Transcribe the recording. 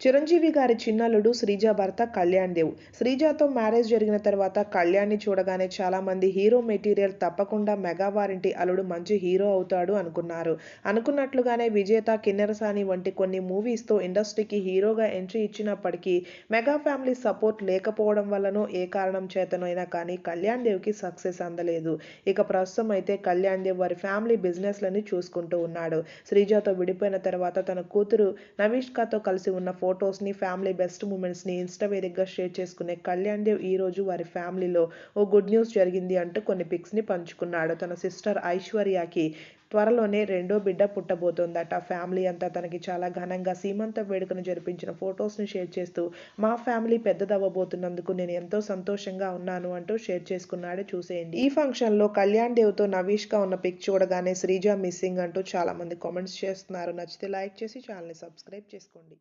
చిరంజీవి గారి చిన్నల్లుడు శ్రీజ భర్త కళ్యాణ్ దేవ్. శ్రీజతో మ్యారేజ్ జరిగిన తర్వాత కళ్యాణ్ని చూడగానే చాలా మంది హీరో మెటీరియల్ తప్పకుండా మెగా వారింటి అల్లుడు మంచి హీరో అవుతాడు అనుకున్నారు. అనుకున్నట్లుగానే విజేత కిన్నెరసాని వంటి కొన్ని మూవీస్తో ఇండస్ట్రీకి హీరోగా ఎంట్రీ ఇచ్చినప్పటికీ మెగా ఫ్యామిలీ సపోర్ట్ లేకపోవడం వల్లనో ఏ కారణం చేతనైనా కానీ కళ్యాణ్ దేవ్కి సక్సెస్ అందలేదు. ఇక ప్రస్తుతం అయితే కళ్యాణ్ దేవ్ వారి ఫ్యామిలీ బిజినెస్లని చూసుకుంటూ ఉన్నాడు. శ్రీజతో విడిపోయిన తర్వాత తన కూతురు నవీష్కతో కలిసి ఉన్న ఫొటోస్ని ఫ్యామిలీ బెస్ట్ మూమెంట్స్ని ఇన్స్టా వేదికగా షేర్ చేసుకునే కళ్యాణ్ దేవ్ ఈ రోజు వారి ఫ్యామిలీలో ఓ గుడ్ న్యూస్ జరిగింది అంటూ కొన్ని పిక్స్ని పంచుకున్నాడు. తన సిస్టర్ ఐశ్వర్యకి త్వరలోనే రెండో బిడ్డ పుట్టబోతోందట. ఫ్యామిలీ అంతా తనకి చాలా ఘనంగా సీమంత వేడుకను జరిపించిన ఫొటోస్ని షేర్ చేస్తూ మా ఫ్యామిలీ పెద్దదవ్వబోతున్నందుకు నేను ఎంతో సంతోషంగా ఉన్నాను అంటూ షేర్ చేసుకున్నాడు. చూసేయండి. ఈ ఫంక్షన్లో కళ్యాణ్ దేవ్తో నవీష్గా ఉన్న పిక్ చూడగానే శ్రీజ మిస్సింగ్ అంటూ చాలామంది కామెంట్స్ చేస్తున్నారు. నచ్చితే లైక్ చేసి ఛానల్ని సబ్స్క్రైబ్ చేసుకోండి.